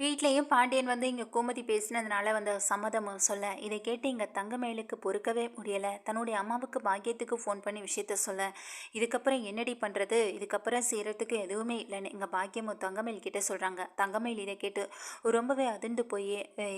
வீட்லேயும் பாண்டியன் வந்து இங்கே கோமதி பேசினதுனால வந்த சம்மதம் சொல்ல. இதை கேட்டு இங்கே தங்கமேலுக்கு பொறுக்கவே முடியலை. தன்னுடைய அம்மாவுக்கு பாக்கியத்துக்கு ஃபோன் பண்ணி விஷயத்த சொல்ல. இதுக்கப்புறம் என்னடி பண்ணுறது இதுக்கப்புறம் செய்கிறதுக்கு எதுவுமே இல்லைன்னு இங்கே பாக்கியமும் தங்கமேல் கிட்டே சொல்கிறாங்க தங்கமேல் இதை கேட்டு ரொம்பவே அதிர்ந்து போய்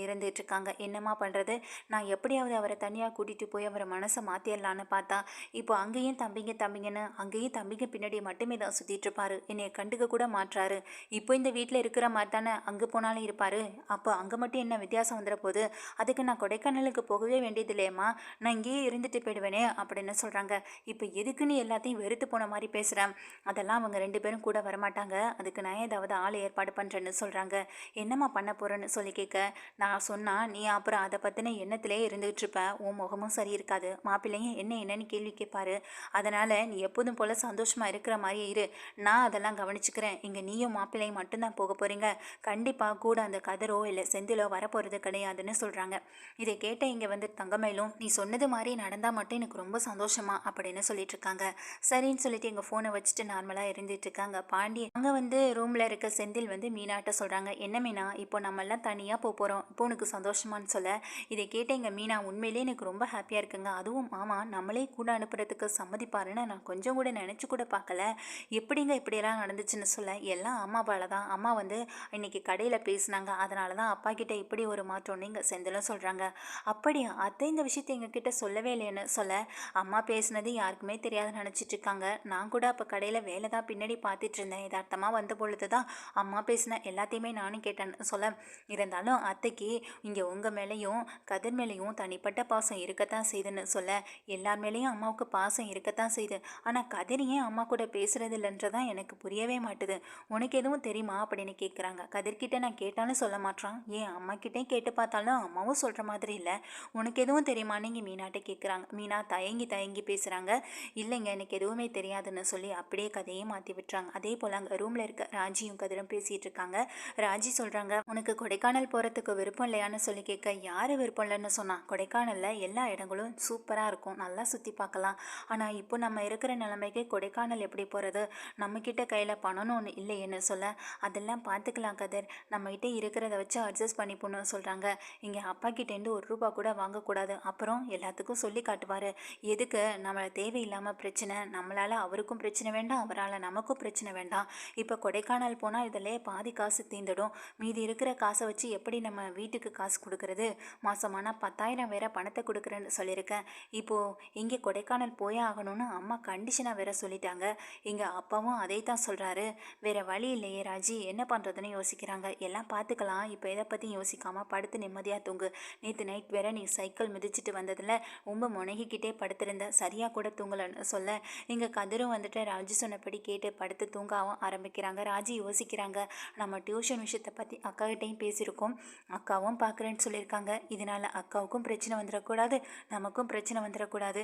இருந்துகிட்ருக்காங்க என்னம்மா பண்ணுறது நான் எப்படியாவது அவரை தனியாக கூட்டிகிட்டு போய் அவரை மனசை மாற்றிடலான்னு பார்த்தா இப்போ அங்கேயும் தம்பிங்க தம்பிங்கன்னு அங்கேயும் தம்பிங்க பின்னாடி மட்டுமே தான் சுற்றிட்டு இருப்பார். என்னை கண்டுக்க கூட மாற்றாரு இப்போ இந்த வீட்டில் இருக்கிற மாதிரி தானே அங்கே போனால் நாள் இருப்பார். அப்போ அங்கே மட்டும் என்ன வித்தியாசம் வந்துட போகுது அதுக்கு நான் கொடைக்கானலுக்கு போகவே வேண்டியது இல்லையம்மா நான் இங்கேயே இருந்துட்டு போயிடுவேனே அப்படின்னு சொல்கிறாங்க இப்போ எதுக்குன்னு எல்லாத்தையும் வெறுத்து போன மாதிரி பேசுகிறேன் அதெல்லாம் அவங்க ரெண்டு பேரும் கூட வரமாட்டாங்க. அதுக்கு நான் ஏதாவது ஆள் ஏற்பாடு பண்ணுறேன்னு சொல்கிறாங்க என்னம்மா பண்ண போகிறேன்னு சொல்லி கேட்க நான் சொன்னால் நீ அப்புறம் அதை பற்றின எண்ணத்திலே இருந்துகிட்டு இருப்ப உன் முகமும் சரி இருக்காது. மாப்பிள்ளையும் என்ன என்னன்னு கேள்வி கேட்பாரு. அதனால் நீ எப்போதும் போல் சந்தோஷமாக இருக்கிற மாதிரி இரு. நான் அதெல்லாம் கவனிச்சுக்கிறேன். இங்கே நீயும் மாப்பிள்ளையும் மட்டும்தான் போக போகிறீங்க கண்டிப்பாக கூட அந்த கதரோ இல்லை செந்திலோ வரப்போகிறது கிடையாதுன்னு சொல்கிறாங்க இதை கேட்ட இங்கே வந்து தங்கமயிலும் நீ சொன்னது மாதிரி நடந்தால் மட்டும் எனக்கு ரொம்ப சந்தோஷமா? அப்படின்னு சொல்லிட்டு இருக்காங்க. சரின்னு சொல்லிட்டு எங்கள் ஃபோனை வச்சுட்டு நார்மலாக இருந்துட்டு இருக்காங்க. பாண்டியன் அங்கே வந்து ரூமில் இருக்க செந்தில் வந்து மீனாட்ட சொல்கிறாங்க என்ன மீனா இப்போ நம்ம எல்லாம் தனியாக போக போகிறோம் இப்போ உனக்கு சந்தோஷமான்னு சொல்ல. இதை கேட்ட எங்கள் மீனா உண்மையிலேயே எனக்கு ரொம்ப ஹாப்பியாக இருக்குங்க. அதுவும் மாமா நம்மளே கூட அனுப்புறதுக்கு சம்மதிப்பாருன்னு நான் கொஞ்சம் கூட நினச்சி கூட பார்க்கல. எப்படிங்க இப்படியெல்லாம் நடந்துச்சுன்னு சொல்ல. எல்லாம் அம்மாவால் தான். அம்மா வந்து இன்னைக்கு கடையில் பேசினாங்க. அதனால தான் அப்பா கிட்ட இப்படி ஒரு மாற்றம்னு இங்கே செந்திலும் சொல்கிறாங்க அப்படியா? அத்தை இந்த விஷயத்தை எங்ககிட்ட சொல்லவே இல்லைன்னு சொல்ல. அம்மா பேசுனது யாருக்குமே தெரியாத நினச்சிட்டு இருக்காங்க. நான் கூட அப்போ கடையில் வேலை தான் பின்னாடி பார்த்துட்டு இருந்தேன். யதார்த்தமாக வந்த பொழுது தான் அம்மா பேசின எல்லாத்தையுமே நானும் கேட்டேன்னு சொல்ல. இருந்தாலும் அத்தைக்கு இங்கே உங்கள் மேலேயும் கதிர் மேலேயும் தனிப்பட்ட பாசம் இருக்கத்தான் செய்யுதுன்னு சொல்ல. எல்லார் மேலேயும் அம்மாவுக்கு பாசம் இருக்கத்தான் செய்யுது. ஆனால் கதிர் ஏன் அம்மா கூட பேசுறது இல்லைன்றதான் எனக்கு புரியவே மாட்டுது. உனக்கு எதுவும் தெரியுமா? அப்படின்னு கேட்குறாங்க கதிர்கிட்ட நான் கேட்டாலும் சொல்ல மாட்டான் ஏன் அம்மாக்கிட்டே கேட்டு பார்த்தாலும் அம்மாவும் சொல்கிற மாதிரி இல்லை. உனக்கு எதுவும் தெரியுமான்னு இங்கே மீனாட்ட கேட்குறாங்க மீனா தயங்கி தயங்கி பேசுகிறாங்க இல்லைங்க எனக்கு எதுவுமே தெரியாதுன்னு சொல்லி அப்படியே கதையை மாற்றி விட்டுறாங்க. அதே போல் அங்கே ரூமில் இருக்க ராஜியும் கதிரும் பேசிகிட்டு இருக்காங்க. ராஜி சொல்கிறாங்க உனக்கு கொடைக்கானல் போகிறதுக்கு விருப்பம் இல்லையான்னு சொல்லி கேட்க யார் விருப்பம் இல்லைன்னு சொன்னான் கொடைக்கானலில் எல்லா இடங்களும் சூப்பராக இருக்கும். நல்லா சுற்றி பார்க்கலாம். ஆனால் இப்போ நம்ம இருக்கிற நிலைமைக்கு கொடைக்கானல் எப்படி போகிறது நம்மக்கிட்ட கையில் பணம்னு ஒன்று இல்லையேன்னு சொல்ல அதெல்லாம் பார்த்துக்கலாம் கதிர். நம்மகிட்ட இருக்கிறத வச்சு அட்ஜஸ்ட் பண்ணி போகணும்னு சொல்கிறாங்க இங்கே அப்பா கிட்டேருந்து ஒரு ரூபா கூட வாங்கக்கூடாது. அப்புறம் எல்லாத்துக்கும் சொல்லி காட்டுவார். எதுக்கு? நம்மளை தேவையில்லாமல் பிரச்சனை. நம்மளால் அவருக்கும் பிரச்சனை வேண்டாம் அவரால் நமக்கும் பிரச்சனை வேண்டாம். இப்போ கொடைக்கானல் போனால் இதிலே பாதி காசு தீந்துடும். மீதி இருக்கிற காசை வச்சு எப்படி நம்ம வீட்டுக்கு காசு கொடுக்கறது? மாதமானால் பத்தாயிரம் வேற பணத்தை கொடுக்குறேன்னு சொல்லியிருக்கேன். இப்போது இங்கே கொடைக்கானல் போயே ஆகணும்னு அம்மா கண்டிஷனாக வேற சொல்லிட்டாங்க. இங்கே அப்பாவும் அதை தான் சொல்கிறாரு வேற வழி இல்லையே ராஜி. என்ன பண்ணுறதுன்னு யோசிக்கிறாங்க. எல்லாம் பார்த்துக்கலாம். இப்போ எதை பற்றி யோசிக்காமல் படுத்து நிம்மதியாக தூங்கு. நேற்று நைட் வேற நீ சைக்கிள் மிதிச்சிட்டு வந்ததில் ரொம்ப முனகிக்கிட்டே படுத்திருந்த. சரியாக கூட தூங்கலன்னு சொல்ல. இங்கே கதிரும் வந்துட்டு ராஜி சொன்னபடி கேட்டு படுத்து தூங்கவும் ஆரம்பிக்கிறாங்க. ராஜி யோசிக்கிறாங்க. நம்ம டியூஷன் விஷயத்தை பற்றி அக்காகிட்டையும் பேசியிருக்கோம். அக்காவும் பார்க்குறேன்னு சொல்லியிருக்காங்க. இதனால் அக்காவுக்கும் பிரச்சனை வந்துடக்கூடாது. நமக்கும் பிரச்சனை வந்துடக்கூடாது.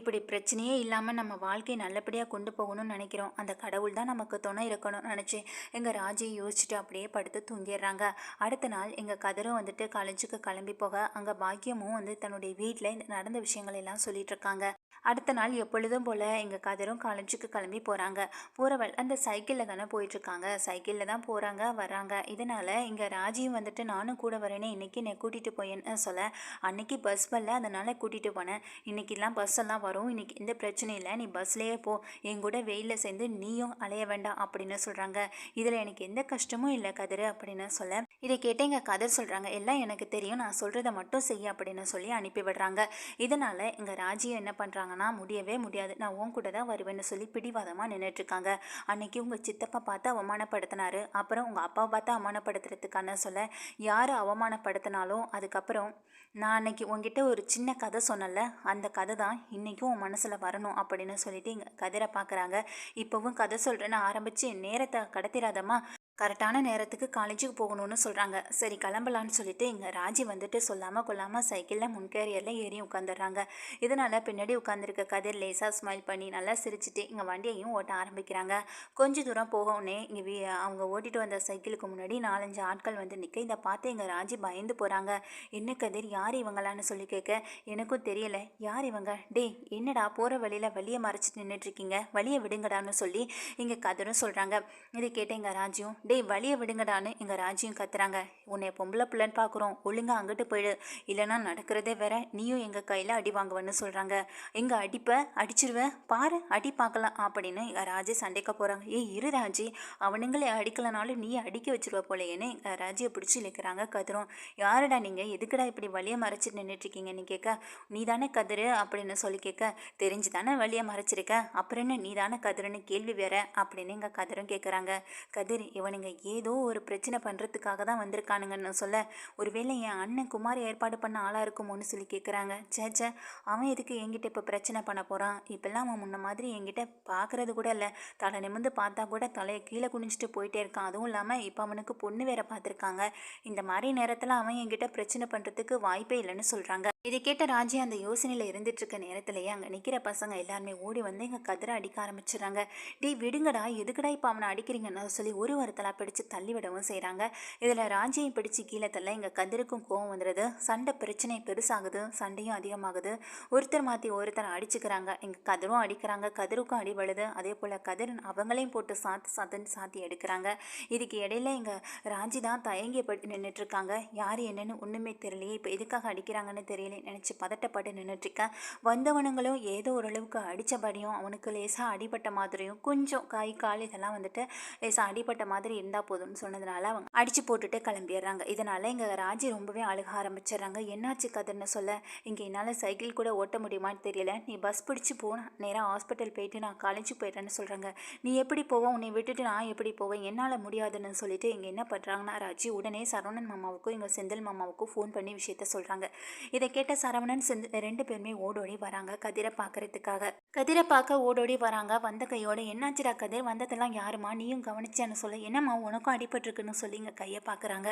இப்படி பிரச்சனையே இல்லாமல் நம்ம வாழ்க்கையை நல்லபடியாக கொண்டு போகணும்னு நினைக்கிறோம். அந்த கடவுள் தான் நமக்கு துணை இருக்கணும்னு நினச்சி எங்கள் ராஜியை யோசிச்சுட்டு அப்படியே படுத்து தூங்கிடுறாங்க. அடுத்த நாள் எங்கள் கதரும் வந்துட்டு காலேஜுக்கு கிளம்பி போக அங்கே பாக்கியமும் வந்து தன்னுடைய வீட்டில் நடந்த விஷயங்கள் எல்லாம் சொல்லிட்டு இருக்காங்க. அடுத்த நாள் எப்பொழுதும் போல் எங்கள் கதரும் காலேஜுக்கு கிளம்பி போகிறாங்க போகிறவள் அந்த சைக்கிளில் தானே போயிட்டுருக்காங்க. சைக்கிளில் தான் போகிறாங்க வராங்க இதனால் இங்கே ராஜியும் வந்துட்டு நானும் கூட வரேனே இன்றைக்கி என்னை கூட்டிகிட்டு போயேன்னு சொல்ல அன்னைக்கு பஸ் வரல அதனால் கூட்டிகிட்டு போனேன். இன்றைக்கெல்லாம் பஸ் எல்லாம் வரும். இன்றைக்கி எந்த பிரச்சனையும் இல்லை. நீ பஸ்லேயே போ. என் கூட வெயிலில் சேர்ந்து நீயும் அலைய வேண்டாம் அப்படின்னு சொல்கிறாங்க இதில் எனக்கு எந்த கஷ்டமும் இல்லை கதிர் அப்படின்னு சொல்ல இதை கேட்டு எங்கள் கதர் சொல்கிறாங்க எல்லாம் எனக்கு தெரியும். நான் சொல்கிறத மட்டும் செய்ய அப்படின்னு சொல்லி அனுப்பி விடுறாங்க. இதனால் எங்கள் ராஜியும் என்ன பண்ணுறாங்க சொல்கிறாங்கன்னா முடியவே முடியாது. நான் உன் கூட தான் வருவேன்னு சொல்லி பிடிவாதமாக நின்றுட்டுருக்காங்க அன்னைக்கு உங்கள் சித்தப்பா பார்த்து அவமானப்படுத்தினாரு. அப்புறம் உங்கள் அப்பா பார்த்து அவமானப்படுத்துறதுக்கான சொல்ல யார் அவமானப்படுத்தினாலும் அதுக்கப்புறம் நான் அன்னைக்கு உங்ககிட்ட ஒரு சின்ன கதை சொன்னல அந்த கதை தான் இன்றைக்கும் உன் மனசில் வரணும் அப்படின்னு சொல்லிட்டு இங்கே கதிரை பார்க்குறாங்க. இப்போவும் கதை சொல்கிறேன்னு ஆரம்பித்து நேரத்தை கடத்திராதம்மா கரெக்டான நேரத்துக்கு காலேஜுக்கு போகணும்னு சொல்கிறாங்க சரி கிளம்பலான்னு சொல்லிட்டு இங்கே ராஜி வந்துட்டு சொல்லாமல் கொள்ளாமல் சைக்கிளில் முன்கேரியரில் ஏறி உட்காந்துடுறாங்க. இதனால் பின்னாடி உட்காந்துருக்க கதிர் லேசாக ஸ்மைல் பண்ணி நல்லா சிரிச்சிட்டு இங்கே வண்டியையும் ஓட்ட ஆரம்பிக்கிறாங்க. கொஞ்ச தூரம் போகவுடனே இங்கே அவங்க ஓட்டிட்டு வந்த சைக்கிளுக்கு முன்னாடி நாலஞ்சு ஆட்கள் வந்து நிற்க இதை பார்த்து எங்கள் ராஜி பயந்து போகிறாங்க என்ன கதிர் யார் இவங்களான்னு சொல்லி கேட்க எனக்கும் தெரியல. யார் இவங்க? டேய் என்னடா போகிற வழியில் வழியை மறைச்சிட்டு நின்றுட்டுருக்கீங்க வழியை விடுங்கடான்னு சொல்லி இங்கே கதிரும் சொல்கிறாங்க இதை கேட்ட எங்கள் ராஜியும் டேய் வழியை விடுங்கடான்னு எங்கள் ராஜியும் கத்துறாங்க. உன்னை பொம்பளை பிள்ளைன்னு பார்க்குறோம் ஒழுங்கா அங்கிட்டு போயிடு. இல்லைனா நடக்கிறதே வேற. நீயும் எங்கள் கையில் அடி வாங்குவேன்னு சொல்கிறாங்க எங்கள் அடிப்ப அடிச்சிருவேன் பாரு அடி பார்க்கலாம் அப்படின்னு எங்கள் ராஜி சண்டைக்க போகிறாங்க ஏய் இரு ராஜி. அவனுங்களே அடிக்கலனாலும் நீ அடிக்க வச்சிருவ போலேன்னு எங்கள் ராஜியை பிடிச்சி இழுக்கிறாங்க கதிரும். யாருடா நீங்கள் எதுக்குடா இப்படி வழியை மறைச்சிட்டு நின்றுட்டுருக்கீங்கன்னு கேட்க நீ தானே கதிரு அப்படின்னு சொல்லி கேட்க தெரிஞ்சு தானே வழியை மறைச்சிருக்க. அப்புறம் என்ன? நீ தானே கதிருன்னு கேள்வி வேற அப்படின்னு எங்கள் கதிரும் கேட்குறாங்க கதிர் இவனுங்க ஏதோ ஒரு பிரச்சனை பண்ணுறதுக்காக தான் வந்திருக்கானுங்கன்னு சொல்ல ஒருவேளை என் அண்ணன் குமார் ஏற்பாடு பண்ண ஆளாக இருக்குமோன்னு சொல்லி கேட்குறாங்க சேச்சே அவன் எதுக்கு என்கிட்ட இப்போ பிரச்சனை பண்ண போகிறான் இப்போல்லாம் அவன் முன்ன மாதிரி என்கிட்ட பார்க்குறது கூட இல்லை. தலை நிமிர்ந்து பார்த்தா கூட தலையை கீழே குனிஞ்சிட்டு போயிட்டே இருக்கான். அதுவும் இல்லாமல் இப்போ அவனுக்கு பொண்ணு வேற பார்த்துருக்காங்க. இந்த மாதிரி நேரத்தில் அவன் என்கிட்ட பிரச்சனை பண்ணுறதுக்கு வாய்ப்பே இல்லைன்னு சொல்கிறாங்க இதை கேட்ட ராஜி அந்த யோசனையில் இருந்துட்டு இருக்க நேரத்திலேயே அங்கே நிற்கிற பசங்க எல்லாருமே ஓடி வந்து எங்கள் கதிரை அடிக்க ஆரம்பிச்சிடுறாங்க. டே விடுங்கடா எதுக்குடா இப்போ அவனை அடிக்கிறீங்கன்னு சொல்லி ஒரு வாரத்தெல்லாம் பிடிச்சு தள்ளி விடவும் செய்கிறாங்க இதில் ராஜியை பிடிச்சு கீழே தள்ள எங்கள் கதிருக்கும் கோவம் வந்துடுது சண்டை பிரச்சனை பெருசாகுது. சண்டையும் அதிகமாகுது. ஒருத்தர் மாற்றி ஒருத்தர் அடிச்சுக்கிறாங்க. எங்கள் கதிரும் அடிக்கிறாங்க. கதிருக்கும் அடிபடுது அதே போல் கதிரன் அவங்களையும் போட்டு சாத்து சாத்துன்னு சாத்தி எடுக்கிறாங்க. இதுக்கு இடையில எங்கள் ராஜி தான் தயங்கியப்பட்டு நின்றுட்டுருக்காங்க நின்றுட்டு இருக்காங்க யார் என்னன்னு ஒன்றுமே தெரியலையே. இப்போ எதுக்காக அடிக்கிறாங்கன்னு தெரியல. நினச்சி பதட்டப்பட்டு நின்றுட்டுருக்கேன் வந்தவனுங்களும் ஏதோ ஓரளவுக்கு அடித்தபடியும் அவனுக்கு லேசாக அடிபட்ட மாதிரியும் கொஞ்சம் கை கால் இதெல்லாம் வந்துட்டு லேசாக அடிபட்ட மாதிரி இருந்தால் போதும்னு சொன்னதுனால அவங்க அடித்து போட்டுட்டு கிளம்பிடுறாங்க. இதனால் எங்கள் ராஜி ரொம்பவே அழுக ஆரம்பிச்சிடுறாங்க. என்னாச்சு கதைன்னு சொல்ல? இங்கே என்னால் சைக்கிள் கூட ஓட்ட முடியுமான்னு தெரியல. நீ பஸ் பிடிச்சி போன நேராக ஹாஸ்பிட்டல் போயிட்டு நான் காலேஜ் போயிட்டேன்னு சொல்கிறாங்க நீ எப்படி போவோம் உன்னை விட்டுட்டு நான் எப்படி போவேன் என்னால் முடியாதுன்னு சொல்லிட்டு இங்கே என்ன பண்ணுறாங்கன்னா ராஜி உடனே சரவணன் மாமாவுக்கும் எங்கள் செந்தில் மாமாவுக்கும் ஃபோன் பண்ணி விஷயத்த சொல்கிறாங்க இதை கேட்ட சரவணன் செந்தில் ரெண்டு பேருமே ஓடோடி வராங்க கதிரை பார்க்கறதுக்காக கதிரை பார்க்க ஓடோடி வராங்க. வந்த கையோட என்னாச்சுடா கதிர்? வந்ததெல்லாம் யாருமா நீயும் கவனிச்சேன்னு சொல்ல. என்னம்மா உனக்கும் அடிபட்டிருக்குன்னு சொல்லி இங்கே கையை பார்க்குறாங்க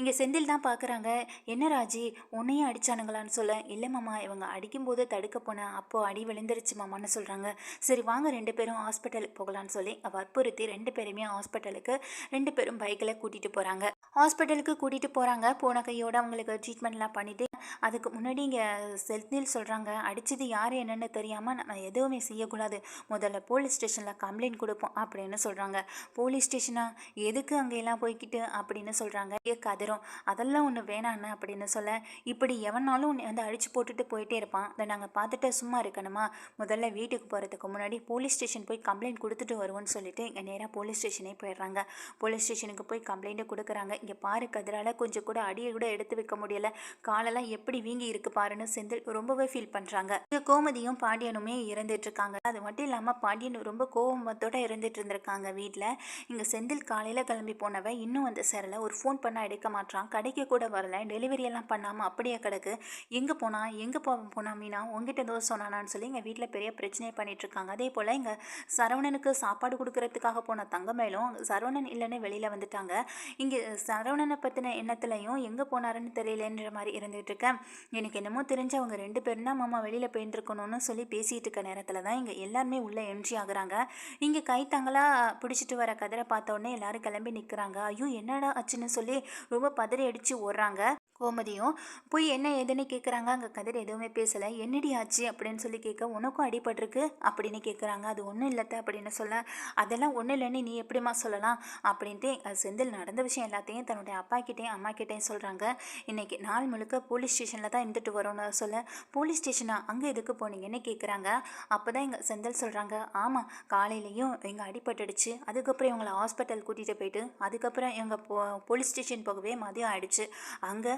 இங்கே செந்தில் தான் பார்க்குறாங்க என்ன ராஜி? உன்னையும் அடிச்சானுங்களான்னு சொல்ல. இல்லை மாமா இவங்க அடிக்கும்போது தடுக்க போனேன் அப்போ அடி விழுந்துருச்சு மாமான்னு சொல்கிறாங்க சரி வாங்க ரெண்டு பேரும் ஹாஸ்பிட்டலுக்கு போகலான்னு சொல்லி வற்புறுத்தி ரெண்டு பேருமே ஹாஸ்பிட்டலுக்கு ரெண்டு பேரும் பைக்கில் கூட்டிகிட்டு போகிறாங்க ஹாஸ்பிட்டலுக்கு கூட்டிகிட்டு போகிறாங்க போன கையோட அவங்களுக்கு ட்ரீட்மெண்ட்லாம் பண்ணிவிட்டு அதுக்கு முன்னாடி முன்னாடி இங்கே செல்தில் சொல்கிறாங்க அடித்தது யார் என்னென்னு தெரியாமல் நம்ம எதுவுமே செய்யக்கூடாது. முதல்ல போலீஸ் ஸ்டேஷனில் கம்ப்ளைண்ட் கொடுப்போம் அப்படின்னு சொல்கிறாங்க போலீஸ் ஸ்டேஷனா? எதுக்கு அங்கெல்லாம் போய்க்கிட்டு? அப்படின்னு சொல்கிறாங்க ஏ அதெல்லாம் ஒன்று வேணான்னு அப்படின்னு சொல்ல. இப்படி எவனாலும் உன்னை வந்து அடித்து போட்டுட்டு போயிட்டே இருப்பான். அதை நாங்கள் பார்த்துட்டு சும்மா இருக்கணுமா? முதல்ல வீட்டுக்கு போகிறதுக்கு முன்னாடி போலீஸ் ஸ்டேஷன் போய் கம்ப்ளைண்ட் கொடுத்துட்டு வருவோம்னு சொல்லிட்டு இங்கே நேராக போலீஸ் ஸ்டேஷனே போயிடுறாங்க. போலீஸ் ஸ்டேஷனுக்கு போய் கம்ப்ளைண்ட்டு கொடுக்குறாங்க. இங்கே பாரு கதிரால கொஞ்சம் கூட அடியை கூட எடுத்து வைக்க முடியல. காலெல்லாம் எப்படி வீங்கி இருக்கு பாருன்னு செந்தில் ரொம்பவே ஃபீல் பண்ணுறாங்க இங்கே கோமதியும் பாண்டியனுமே இறந்துட்டு இருக்காங்க அது மட்டும் இல்லாமல் பாண்டியன் ரொம்ப கோபத்தோட இருந்துட்டு இருந்திருக்காங்க வீட்டில் இங்கே செந்தில் காலையில் கிளம்பி போனவ இன்னும் வந்து சேரல ஒரு ஃபோன் பண்ணால் எடுக்க மாட்டான் கடைக்கு கூட வரல. டெலிவரி எல்லாம் பண்ணாமல் அப்படியே கிடக்கு. எங்கே போனா? எங்கே போ போனா மீனா? உங்ககிட்ட ஏதோ சொன்னானான்னு சொல்லி எங்கள் வீட்டில் பெரிய பிரச்சனை பண்ணிட்டு இருக்காங்க அதே போல் இங்க சரவணனுக்கு சாப்பாடு கொடுக்கறதுக்காக போன தங்கமேலும் சரவணன் இல்லைன்னு வெளியில் வந்துட்டாங்க. இங்கே சரவணனை பற்றின எண்ணத்துலையும் எங்கே போனாருன்னு தெரியலன்ற மாதிரி இருந்துட்டு இருக்கேன். எனக்கு என்னமோ தெரிஞ்சு அவங்க ரெண்டு பேரும் தான் மாமா வெளியில் போயிட்டுருக்கணும்னு சொல்லி பேசிகிட்டு இருக்க நேரத்தில் தான் இங்கே எல்லாருமே உள்ளே என்ட்ரி ஆகுறாங்க. இங்கே கைத்தாங்களாக பிடிச்சிட்டு வர கதிரை பார்த்த உடனே எல்லாரும் கிளம்பி நிற்கிறாங்க ஐயோ என்னடா ஆச்சுன்னு சொல்லி ரொம்ப பதறி அடித்து ஓடுறாங்க. கோமதியும் போய் என்ன ஏதுன்னு கேட்குறாங்க அங்கே கதிர் எதுவுமே பேசலை. என்னடி ஆச்சு? அப்படின்னு சொல்லி கேட்க உனக்கும் அடிபட்டிருக்கு அப்படின்னு கேட்குறாங்க அது ஒன்றும் இல்லத்த அப்படின்னு சொல்ல அதெல்லாம் ஒன்றும் இல்லைன்னு நீ எப்படிம்மா சொல்லலாம்? அப்படின்ட்டு செந்தில் நடந்த விஷயம் எல்லாத்தையும் தன்னுடைய அப்பா கிட்டேயும் அம்மா கிட்டேயும் சொல்கிறாங்க இன்றைக்கி நாள் முழுக்க போலீஸ் ஸ்டேஷனில் தான் இருந்துட்டு வரோன்னு சொல்ல போலீஸ் ஸ்டேஷனா? அங்கே எதுக்கு போனீங்கன்னு கேட்குறாங்க அப்போ தான் எங்கள் செந்தில் சொல்கிறாங்க ஆமாம் காலையிலையும் எங்கள் அடிபட்டுடுச்சு. அதுக்கப்புறம் இவங்களை ஹாஸ்பிட்டல் கூட்டிகிட்டு போயிட்டு அதுக்கப்புறம் எங்கள் போ போலீஸ் ஸ்டேஷன் போகவே மதியம் ஆயிடுச்சு. அங்கே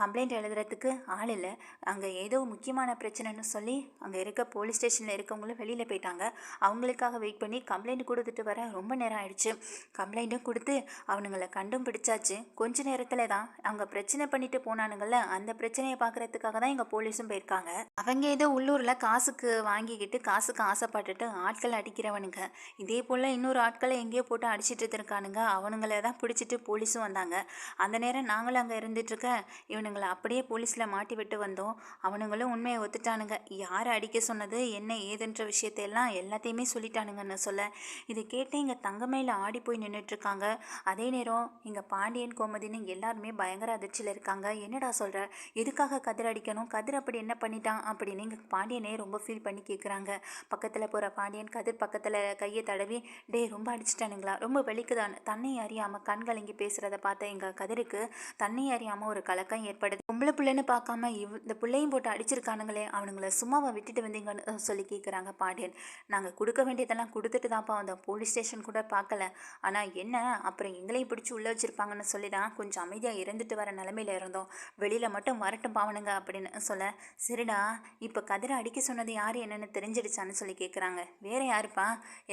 கம்ப்ளைண்ட் எழுதுறதுக்கு ஆள் இல்லை. அங்கே ஏதோ முக்கியமான பிரச்சனைன்னு சொல்லி அங்கே இருக்க போலீஸ் ஸ்டேஷனில் இருக்கவங்களும் வெளியில் போயிட்டாங்க. அவங்களுக்காக வெயிட் பண்ணி கம்ப்ளைண்ட் கொடுத்துட்டு வர ரொம்ப நேரம் ஆயிடுச்சு. கம்ப்ளைண்ட்டும் கொடுத்து அவனுங்களை கண்டும் பிடிச்சாச்சு. கொஞ்ச நேரத்தில் தான் அங்கே பிரச்சனை பண்ணிட்டு போனானுங்கள அந்த பிரச்சனையை பார்க்குறதுக்காக தான் எங்கள் போலீஸும் போயிருக்காங்க. அவங்க ஏதோ உள்ளூரில் காசுக்கு வாங்கிக்கிட்டு காசுக்கு ஆசைப்பட்டுட்டு ஆட்களை அடிக்கிறவனுங்க. இதே போல் இன்னொரு ஆட்களை எங்கேயோ போட்டு அடிச்சிட்டு இருக்கானுங்க அவனுங்களை தான் பிடிச்சிட்டு போலீஸும் வந்தாங்க. அந்த நேரம் நாங்களும் அங்கே இருந்துட்டுருக்க இவன் அவனுங்களை அப்படியே போலீஸில் மாட்டி விட்டு வந்தோம். அவனுங்களும் உண்மையை ஒத்துட்டானுங்க. யார் அடிக்க சொன்னது என்ன ஏதுன்ற விஷயத்தையெல்லாம் எல்லாத்தையுமே சொல்லிட்டானுங்கன்னு சொல்ல. இதை கேட்டு இங்கே தங்கமையில் ஆடி போய் நின்றுட்டுருக்காங்க அதே நேரம் இங்கே பாண்டியன் கோமதின்னு எல்லாருமே பயங்கர அதிர்ச்சியில் இருக்காங்க. என்னடா சொல்கிற எதுக்காக கதிர் அடிக்கணும்? கதிர் அப்படி என்ன பண்ணிட்டான் அப்படின்னு இங்கே பாண்டியனே ரொம்ப ஃபீல் பண்ணி கேட்குறாங்க பக்கத்தில் போகிற பாண்டியன் கதிர் பக்கத்தில் கையை தடவி டேய் ரொம்ப அடிச்சிட்டானுங்களா? ரொம்ப வெளிக்குதான் தன்னை அறியாமல் கண்கலங்கி பேசுகிறத பார்த்த எங்கள் கதிருக்கு தன்னை அறியாமல் ஒரு கலக்கம் ஏற்படுது. பொம்பளை பிள்ளைன்னு பார்க்காம இவ் இந்த பிள்ளையும் போட்டு அடிச்சிருக்கானுங்களே அவனுங்கள சும்மாவை விட்டுட்டு வந்தீங்கன்னு சொல்லி கேட்குறாங்க பாண்டியன். நாங்கள் கொடுக்க வேண்டியதெல்லாம் கொடுத்துட்டு தான்ப்பா வந்தோம். போலீஸ் ஸ்டேஷன் கூட பார்க்கல. ஆனால் என்ன? அப்புறம் எங்களையும் பிடிச்சி உள்ளே வச்சிருப்பாங்கன்னு சொல்லி தான் கொஞ்சம் அமைதியாக இருந்துட்டு வர நிலமையில இருந்தோம். வெளியில் மட்டும் வரட்டும் பாவனுங்க அப்படின்னு சொல்ல சரிடா இப்போ கதிரை அடிக்க சொன்னது யார் என்னென்னு தெரிஞ்சிடுச்சான்னு சொல்லி கேட்குறாங்க வேறு யாருப்பா?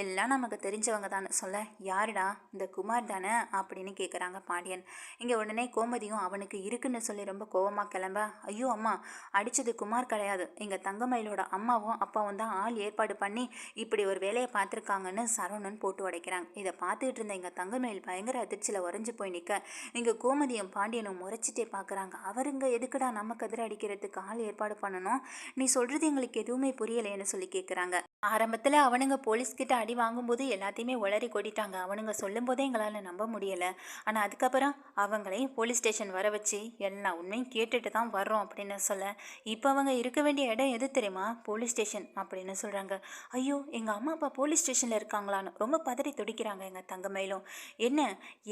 எல்லாம் நமக்கு தெரிஞ்சவங்க தான் சொல்ல யாருடா? இந்த குமார் தானே? அப்படின்னு கேட்குறாங்க பாண்டியன். இங்கே உடனே கோமதியும் அவனுக்கு இருக்குன்னு சொல்லி ரொம்ப கோவமாக கிளம்ப ஐயோ அம்மா அடித்தது குமார் கிடையாது. எங்கள் தங்கமயிலோட அம்மாவும் அப்பாவும் தான் ஆள் ஏற்பாடு பண்ணி இப்படி ஒரு வேலையை பார்த்துருக்காங்கன்னு சரவணன் போட்டு உடைக்கிறாங்க. இதை பார்த்துக்கிட்டு இருந்த எங்கள் தங்கமயில் பயங்கர அதிர்ச்சியில் உறைஞ்சு போய் நிற்க இங்கே கோமதியும் பாண்டியனும் முறைச்சிட்டே பார்க்குறாங்க. அவருங்க எதுக்குடா நம்ம கதிரை அடிக்கிறதுக்கு ஆள் ஏற்பாடு பண்ணணும்? நீ சொல்கிறது எங்களுக்கு எதுவுமே புரியலைன்னு சொல்லி கேட்குறாங்க ஆரம்பத்தில் அவனுங்க போலீஸ்கிட்ட அடி வாங்கும்போது எல்லாத்தையுமே உளறி கொட்டிட்டாங்க. அவனுங்க சொல்லும்போதே எங்களால் நம்ப முடியலை. ஆனால் அதுக்கப்புறம் அவங்களையும் போலீஸ் ஸ்டேஷன் வர வச்சு எல்லாம் உண்மையும் கேட்டுட்டு தான் வர்றோம் அப்படின்னு சொல்ல இப்போ அவங்க இருக்க வேண்டிய இடம் எது தெரியுமா? போலீஸ் ஸ்டேஷன் அப்படின்னு சொல்கிறாங்க ஐயோ எங்கள் அம்மா அப்பா போலீஸ் ஸ்டேஷனில் இருக்காங்களான்னு ரொம்ப பதறி துடிக்கிறாங்க எங்கள் தங்கமயிலும். என்ன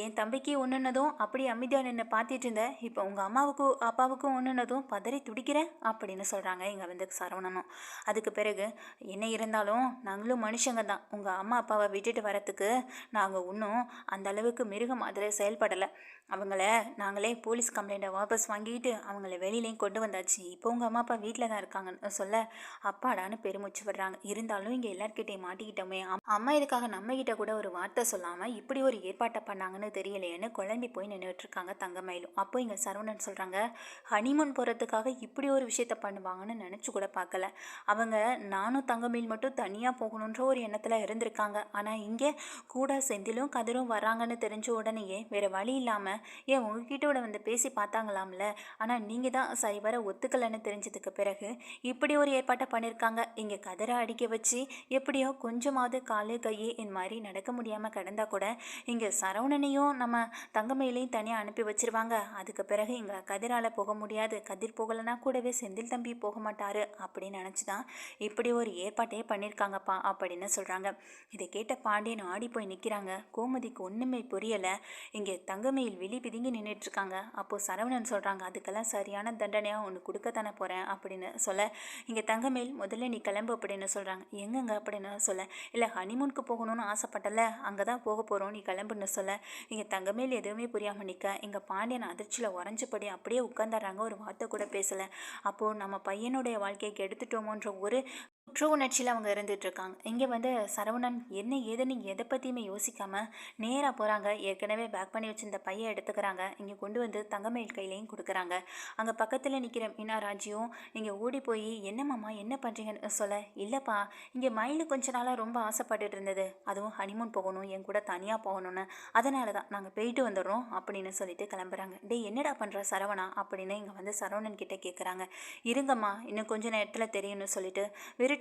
என் தம்பிக்கு ஒன்றுனதும் அப்படி அமைதியாக நின்று பார்த்துட்டு இருந்த இப்போ உங்கள் அம்மாவுக்கும் அப்பாவுக்கும் ஒன்றுனதும் பதறி துடிக்கிறேன் அப்படின்னு சொல்கிறாங்க எங்கள் வந்து சரவணனும். அதுக்கு பிறகு என்ன இருந்தாலும் நாங்களும் மனுஷங்க தான். உங்கள் அம்மா அப்பாவை விட்டுட்டு வரத்துக்கு நாங்கள் இன்னும் அந்த அளவுக்கு மிருகம் அதில் செயல்படலை. அவங்கள நாங்களே போலீஸ் கம்ப்ளைண்ட்டை வாபஸ் வாங்கிட்டு அவங்கள வெளியிலையும் கொண்டு வந்தாச்சு. இப்போ உங்கள் அம்மா அப்பா வீட்டில் தான் இருக்காங்கன்னு சொல்ல அப்பாடான்னு பெருமூச்சு விடுறாங்க. இருந்தாலும் இங்கே எல்லார்கிட்டையும் மாட்டிக்கிட்டோமே. அம்மா இதுக்காக நம்மகிட்ட கூட ஒரு வார்த்தை சொல்லாமல் இப்படி ஒரு ஏற்பாட்டை பண்ணாங்கன்னு தெரியலையேன்னு குழம்பி போய் நின்றுட்டுருக்காங்க தங்கமயிலும். அப்போ இங்கே சரவணன் சொல்கிறாங்க ஹனிமூன் போகிறதுக்காக இப்படி ஒரு விஷயத்த பண்ணுவாங்கன்னு நினச்சி கூட பார்க்கல. அவங்க நானும் தங்கமயில் மட்டும் தனியாக போகணுன்ற ஒரு எண்ணத்தில் இருந்திருக்காங்க. ஆனால் இங்கே கூட செந்திலும் கதிரும் வராங்கன்னு தெரிஞ்ச உடனேயே வேறு வழி இல்லாமல் ஏன் உங்ககிட்ட வந்து பேசி பார்த்தாங்களாம்ல? ஆனால் நீங்கள் தான் சரிவர ஒத்துக்கலைன்னு தெரிஞ்சதுக்கு பிறகு இப்படி ஒரு ஏற்பாட்டை பண்ணியிருக்காங்க இங்கே கதிரை அடிக்க வச்சு எப்படியோ கொஞ்சமாவது காலு கையே இந்த மாதிரி நடக்க முடியாமல் கிடந்தால் கூட இங்கே சரவணனையும் நம்ம தங்கமையிலையும் தனியாக அனுப்பி வச்சிருவாங்க. அதுக்கு பிறகு இங்கே கதிரால் போக முடியாது. கதிர் போகலைன்னா கூடவே செந்தில் தம்பி போக மாட்டாரு அப்படின்னு நினச்சி தான் இப்படி ஒரு ஏற்பாட்டையே பண்ணியிருக்காங்கப்பா அப்படின்னு சொல்கிறாங்க இதை கேட்ட பாண்டியன் ஆடி போய் நிற்கிறாங்க கோமதிக்கு ஒன்றுமே புரியலை. இங்கே தங்கமையில் விழி பிதுங்கி நின்றுட்டு இருக்காங்க அப்போது சரவணன் சொல்கிறாங்க அதுக்கெல்லாம் சரியான தண்டனையாக ஒன்று கொடுக்கத்தானே போகிறேன் அப்படின்னு சொல்ல இங்கே தங்கமேல் முதல்ல நீ கிளம்பு அப்படின்னு சொல்கிறாங்க எங்கங்க? அப்படின்னு சொல்ல இல்லை ஹனிமூனுக்கு போகணும்னு ஆசைப்பட்டல அங்கே தான் போக போகிறோம் நீ கிளம்புன்னு சொல்ல இங்கே தங்கமேல் எதுவுமே புரியாமல் நிற்க எங்கள் பாண்டியன் அதிர்ச்சியில் உறைஞ்சபடி அப்படியே உட்காந்துடுறாங்க ஒரு வார்த்தை கூட பேசலை. அப்போது நம்ம பையனுடைய வாழ்க்கையை கெடுத்துட்டோமோன்ற ஒரு குற்ற உணர்ச்சியில் அவங்க இருந்துகிட்ருக்காங்க இங்கே வந்து சரவணன் என்ன ஏதுன்னு எதை பற்றியுமே யோசிக்காமல் நேராக போகிறாங்க ஏற்கனவே பேக் பண்ணி வச்சிருந்த பையை எடுத்துக்கிறாங்க. இங்கே கொண்டு வந்து தங்கமயில் கையிலையும் கொடுக்குறாங்க. அங்கே பக்கத்தில் நிற்கிற மீனா ராஜியும் இங்கே ஓடி போய் என்னம்மாம்மா என்ன பண்ணுறீங்கன்னு சொல்ல இல்லைப்பா இங்கே மயில் கொஞ்ச நாளாக ரொம்ப ஆசைப்பட்டுட்டு இருந்தது. அதுவும் ஹனிமூன் போகணும் என் கூட தனியாக போகணும்னு. அதனால தான் நாங்கள் போயிட்டு வந்துடுறோம் அப்படின்னு சொல்லிட்டு கிளம்புறாங்க. டே என்னடா பண்ணுற சரவணா? அப்படின்னு இங்கே வந்து சரவணன் கிட்டே கேட்குறாங்க இருங்கம்மா இன்னும் கொஞ்ச நேரத்தில் தெரியும்னு சொல்லிட்டு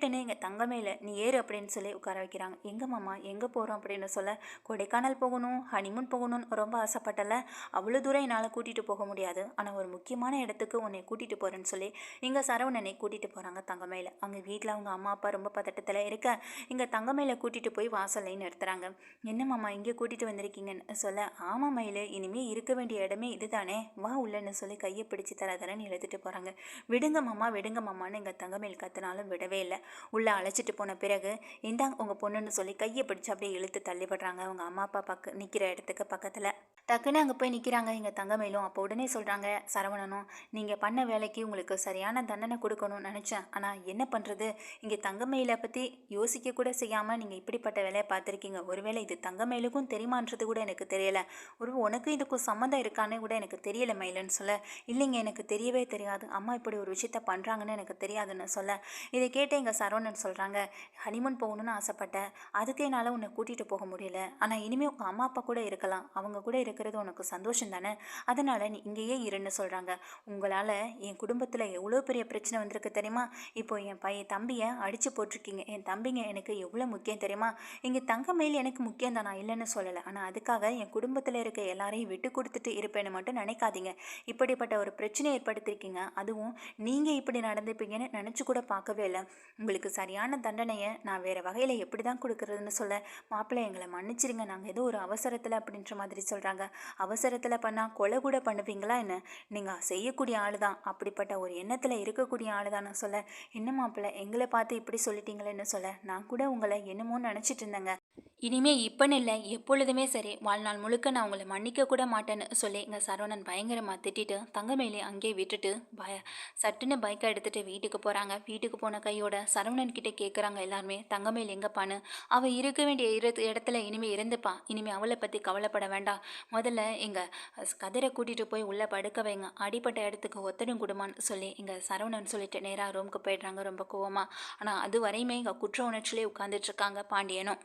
விருட்டுன்னு எங்கள் தங்கமேல நீ ஏறு அப்படின்னு சொல்லி உட்கார வைக்கிறாங்க. எங்கள் மாமா? எங்கே போகிறோம் அப்படின்னு சொல்ல கொடைக்கானல் போகணும் ஹனிமூன் போகணும்னு ரொம்ப ஆசைப்பட்டல. அவ்வளோ தூரம் என்னால் கூட்டிகிட்டு போக முடியாது. ஆனால் ஒரு முக்கியமான இடத்துக்கு உன்னை கூட்டிகிட்டு போகிறேன்னு சொல்லி இங்கே சரவணனை கூட்டிகிட்டு போகிறாங்க தங்கமேல. அங்கே வீட்டில் அவங்க அம்மா அப்பா ரொம்ப பதட்டத்தில் இருக்க இங்கே தங்கமேல கூட்டிகிட்டு போய் வாசலைன்னு நிறுத்துறாங்க. என்ன மாமா இங்கே கூட்டிகிட்டு வந்திருக்கீங்கன்னு? சொல்ல ஆமாம் மயில் இனிமேல் இருக்க வேண்டிய இடமே இதுதானே. வா உள்ளன்னு சொல்லி கையை பிடிச்சி தர தரன்னு எழுதிட்டு போகிறாங்க விடுங்க மாமா விடுங்க மாமான்னு எங்கள் தங்கமேல் கத்துனாலும் விடவே இல்லை. உள்ளே அழைச்சிட்டு போன பிறகு இந்தாங்க உங்கள் பொண்ணுன்னு சொல்லி கையை பிடிச்சி அப்படியே இழுத்து தள்ளிவிடுறாங்க. அவங்க அம்மா அப்பா பக்க நிற்கிற இடத்துக்கு பக்கத்தில். டக்குன்னு அங்கே போய் நிற்கிறாங்க எங்கள் தங்கமேலும் அப்போ உடனே சொல்கிறாங்க சரவணனும் நீங்கள் பண்ண வேலைக்கு உங்களுக்கு சரியான தண்டனை கொடுக்கணும்னு நினச்சேன். ஆனால் என்ன பண்ணுறது இங்கே தங்கமயிலை பற்றி யோசிக்க கூட செய்யாமல் நீங்கள் இப்படிப்பட்ட வேலையை பார்த்துருக்கீங்க. ஒருவேளை இது தங்கமயிலுக்கும் தெரியுமான்றது கூட எனக்கு தெரியலை. ஒரு உனக்கும் இதுக்கும் சம்மந்தம் இருக்கான்னு கூட எனக்கு தெரியலை மயிலுன்னு சொல்ல. இல்லைங்க எனக்கு தெரியவே தெரியாது. அம்மா இப்படி ஒரு விஷயத்த பண்ணுறாங்கன்னு எனக்கு தெரியாதுன்னு சொல்ல. இதை கேட்டு எங்கள் சரவணன் சொல்கிறாங்க ஹனிமூன் போகணும்னு ஆசைப்பட்டேன். அதுக்கு என்னால் உன்னை கூட்டிகிட்டு போக முடியல. ஆனால் இனிமேல் உங்கள் அம்மா அப்பா கூட இருக்கலாம். அவங்க கூட இருக்க இருக்கிறது உனக்கு சந்தோஷம் தானே? அதனால் நீ இங்கேயே இருன்னு சொல்கிறாங்க உங்களால் என் குடும்பத்தில் எவ்வளோ பெரிய பிரச்சனை வந்திருக்கு தெரியுமா? இப்போ என் பையன் தம்பியை அடித்து போட்டிருக்கீங்க. என் தம்பிங்க எனக்கு எவ்வளோ முக்கியம் தெரியுமா? இங்கே தங்கமயில் எனக்கு முக்கியம் தான் நான் இல்லைன்னு சொல்லலை. ஆனால் அதுக்காக என் குடும்பத்தில் இருக்க எல்லாரையும் விட்டு கொடுத்துட்டு இருப்பேன்னு மட்டும் நினைக்காதீங்க. இப்படிப்பட்ட ஒரு பிரச்சனை ஏற்படுத்தியிருக்கீங்க அதுவும் நீங்கள் இப்படி நடந்துப்பீங்கன்னு நினச்சி கூட பார்க்கவே இல்லை. உங்களுக்கு சரியான தண்டனையை நான் வேறு வகையில் எப்படி தான் கொடுக்குறதுன்னு சொல்ல மாப்பிள்ளை எங்களை மன்னிச்சிருங்க. நாங்கள் ஏதோ ஒரு அவசரத்தில் அப்படின்ற மாதிரி சொல்கிறாங்க அவசரத்தில் பண்ணால் கொலை கூட பண்ணுவீங்களா என்ன? நீங்கள் செய்யக்கூடிய ஆள் தான் அப்படிப்பட்ட ஒரு எண்ணத்தில் இருக்கக்கூடிய ஆள் தான் நான் சொல்ல. என்ன மாப்பிள்ளை எங்களை பார்த்து இப்படி சொல்லிட்டீங்களேன்னு சொல்ல. நான் கூட உங்களை என்னமோ நினச்சிட்டு இருந்தேங்க. இனிமே இப்போன்னு இல்லை எப்பொழுதுமே சரி. வாழ்நாள் முழுக்க நான் உங்களை மன்னிக்க கூட மாட்டேன்னு சொல்லி எங்கள் சரவணன் பயங்கரமாக திட்டிட்டு தங்கமேலே அங்கேயே விட்டுட்டு பய சட்டுன்னு பைக்கை எடுத்துகிட்டு வீட்டுக்கு போகிறாங்க வீட்டுக்கு போன கையோட சரவணன் கிட்டே கேட்குறாங்க எல்லாருமே. தங்கமேல் எங்கப்பான்னு. அவள் இருக்க வேண்டிய இடத்துல இனிமேல் இருந்துப்பா. இனிமேல் அவளை பற்றி கவலைப்பட வேண்டாம். முதல்ல எங்கள் கதிரை கூட்டிகிட்டு போய் உள்ளே படுக்க வைங்க. அடிப்பட்ட இடத்துக்கு ஒத்தடம் கொடுமான்னு சொல்லி இங்கே சரவணன் சொல்லிட்டு நேராக ரூமுக்கு போயிடுறாங்க. ரொம்ப கோவமாக ஆனால் அது வரையுமே இங்கே குற்ற உணர்ச்சியிலே உட்காந்துட்ருக்காங்க பாண்டியனும்.